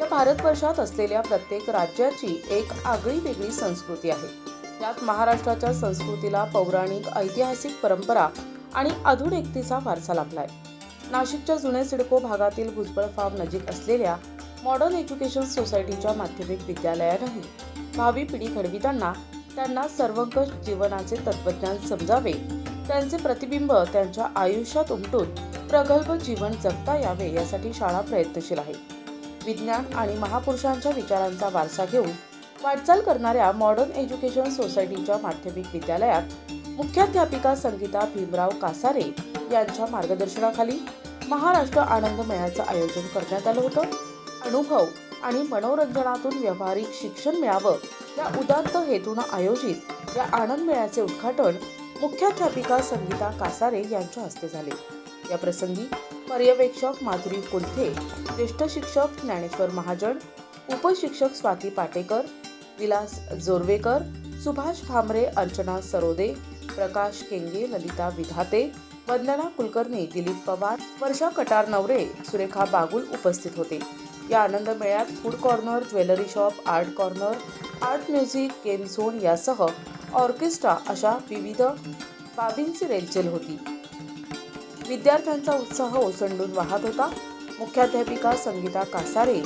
या भारतवर्षात असलेल्या प्रत्येक राज्याची एक आगळी वेगळी संस्कृती आहे. त्यात महाराष्ट्राच्या संस्कृतीला पौराणिक ऐतिहासिक परंपरा आणि आधुनिकतेचा वारसा लाभलाय नाशिकच्या जुने सिडको भागातील भुजबळ फार्म नजीक असलेल्या मॉडर्न एज्युकेशन सोसायटीच्या माध्यमिक विद्यालयानंही भावी पिढी घडविताना त्यांना सर्वंकष जीवनाचे तत्वज्ञान समजावे त्यांचे प्रतिबिंब त्यांच्या आयुष्यात उमटून प्रगल्भ जीवन जगता यावे यासाठी शाळा प्रयत्नशील आहे. विज्ञान आणि महापुरुषांच्या विचारांचा वारसा घेऊन वाटचाल करणाऱ्या मॉडर्न एज्युकेशन सोसायटीच्या माध्यमिक विद्यालयात मुख्याध्यापिका संगीता भीमराव कासारे यांच्या मार्गदर्शनाखाली महाराष्ट्र आनंद मेळ्याचं आयोजन करण्यात आलं होतं. अनुभव आणि मनोरंजनातून व्यावहारिक शिक्षण मिळावं या उदात्त हेतूनं आयोजित या आनंद मेळ्याचे उद्घाटन मुख्याध्यापिका संगीता कासारे यांच्या हस्ते झाले. या प्रसंगी पर्यवेक्षक माधुरी कुलथे ज्येष्ठ शिक्षक ज्ञानेश्वर महाजन उपशिक्षक स्वाती पाटेकर विलास जोरवेकर सुभाष भामरे अर्चना सरोदे प्रकाश केंगे ललिता विधाते वंदना कुलकर्णी दिलीप पवार वर्षा कटार नवरे सुरेखा बागुल उपस्थित होते. या आनंद मेळ्यात food corner jewellery shop art corner art music game zone यासह ऑर्केस्ट्रा अशा विविध बाबींची रेलचेल होती. विद्यार्थ्यांचा उत्साह ओसंडून वाहत होता. मुख्याध्यापिका संगीता कासारे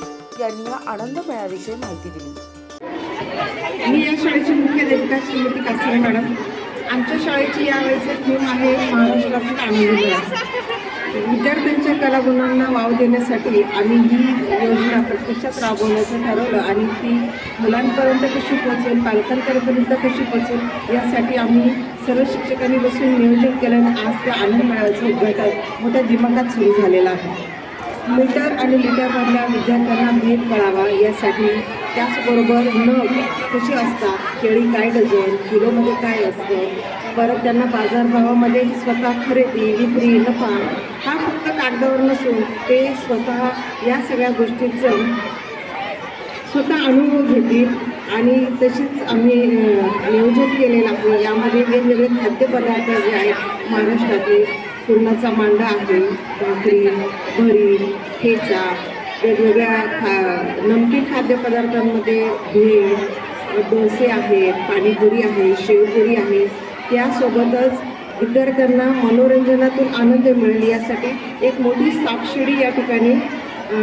यांनी या आनंद मेळाविषयी माहिती दिली. मी या शाळेची मुख्याध्यापिका श्रीमती कासारे मॅडम. आमच्या शाळेची यावेळेची थीम आहे महाराष्ट्रातील आनंद मेळा. विद्यार्थ्यांच्या कलागुणांना वाव देण्यासाठी आम्ही ही योजना प्रत्यक्षात राबवण्याचं ठरवलं आणि ती मुलांपर्यंत कशी पोचेल पालकांपर्यंत कशी पोहोचेल यासाठी आम्ही सर्व शिक्षकांनी बसून नियोजन केलं आणि आज त्या आनंद मेळाव्याचं उद्घाटन मोठ्या दिमागात सुरू झालेलं आहे. मीटर आणि मीटरमधल्या विद्यार्थ्यांना भेट कळावा यासाठी त्याचबरोबर नग कशी असतात केळी काय डझन किलोमध्ये काय असतं परत त्यांना बाजारभावामध्ये स्वतः खरेदी विक्री नफा हा फक्त कागदावर नसून ते स्वतः या सगळ्या गोष्टींचं स्वतः अनुभव घेतील आणि तशीच आम्ही नियोजन केलेलं आहे. यामध्ये वेगवेगळे खाद्यपदार्थ जे आहेत महाराष्ट्रातले पुरणाचा मांडा आहे भाकरी भरीत ठेचा वेगवेगळ्या खा नमकीन खाद्यपदार्थांमध्ये भेळ डोसे आहेत पाणीपुरी आहे शेवपुरी आहे. त्यासोबतच विद्यार्थ्यांना मनोरंजनातून आनंद मिळेल यासाठी एक मोठी सापशिडी या ठिकाणी अ,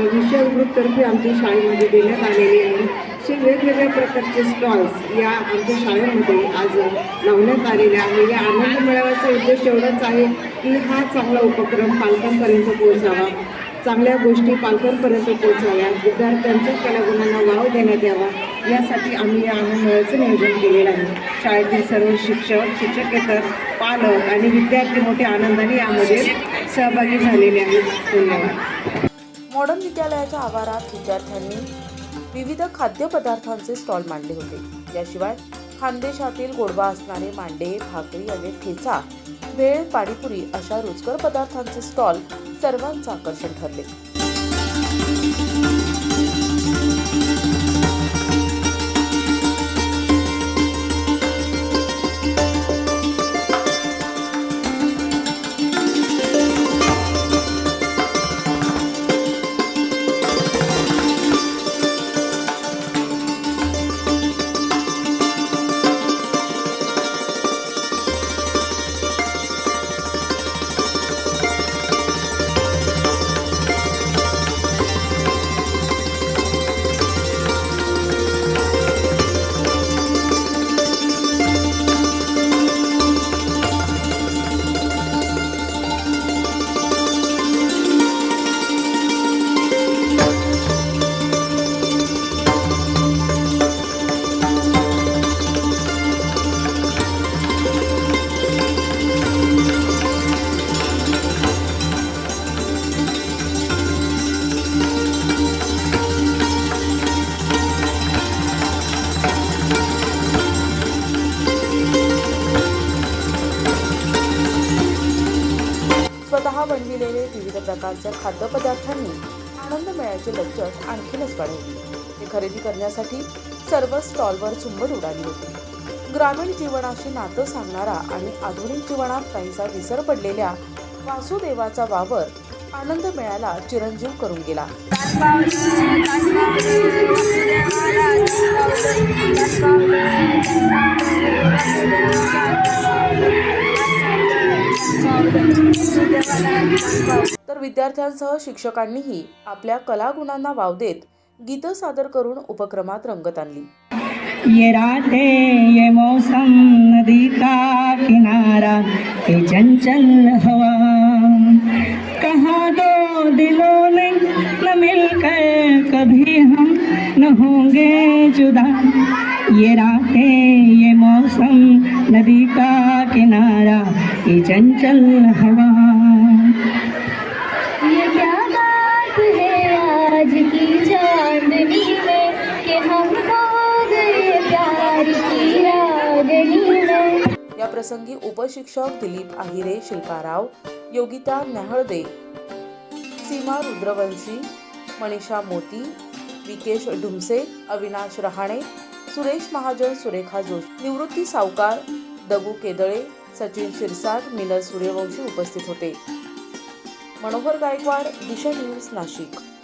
ग्रुपतर्फे आमच्या शाळेमध्ये देण्यात आलेली आहे. असे वेगवेगळ्या प्रकारचे स्टॉल्स या आमच्या शाळेमध्ये आज लावण्यात आलेले आहे या म्हणजे आनंद मेळाव्याचा उद्देश एवढाच आहे की हा चांगला उपक्रम पालकांपर्यंत पोहोचावा. चांगल्या गोष्टी पालकांपर्यंत पोहोचाव्या विद्यार्थ्यांच्या कलागुणांना वाव देण्यात यावा. यासाठी आम्ही या आनंद मेळ्याचं नियोजन केलेलं आहे. शाळेतील सर्व शिक्षक शिक्षकेतर पालक आणि विद्यार्थी मोठ्या आनंदाने यामध्ये सहभागी झालेले आहेत. धन्यवाद. मॉडर्न विद्यालयाच्या आवारात विद्यार्थ्यांनी विविध खाद्यपदार्थांचे स्टॉल मांडले होते. याशिवाय खानदेशातील गोडवा असणारे मांडे भाकरी आणि ठेचा भेळ पाणीपुरी अशा रुचकर पदार्थांचे स्टॉल सर्वांचं आकर्षण ठरले. प्रकारच्या खाद्यपदार्थांनी आनंद मिळायचे लज्जत आणखीनच वाढवले ते खरेदी करण्यासाठी सर्व स्टॉलवर चुंबड उडाली होती. ग्रामीण जीवनाशी नातं सांगणारा आणि आधुनिक जीवनात काहीसा विसर पडलेल्या वासुदेवाचा वावर आनंद मेळ्याला चिरंजीव करून गेला. तर विद्यार्थ्यांसह शिक्षकांनीही आपल्या कलागुणांना वाव देत गीतं सादर करून उपक्रमात रंगत आणली. ये रातें ये मौसम नदी का किनारा ये चंचल हवा. कहाँ दो दिलों ने न मिलकर कभी हम न होंगे जुदा. ये रातें ये मौसम नदी का किनारा ये चंचल हवा। ये क्या बात है आज की चांदनी में कि हम प्यार की रागनी में? या प्रसंगी उपशिक्षक दिलीप आहिरे शिल्पा राव योगिता न्याहळदे सीमा रुद्रवंशी मनीषा मोती विकेश ढुमसे अविनाश रहाणे सुरेश महाजन सुरेखा जोशी निवृत्ती सावकार दगू केदळे सचिन शिरसाट मिनल सूर्यवंशी उपस्थित होते. मनोहर गायकवाड दिशा न्यूज नाशिक.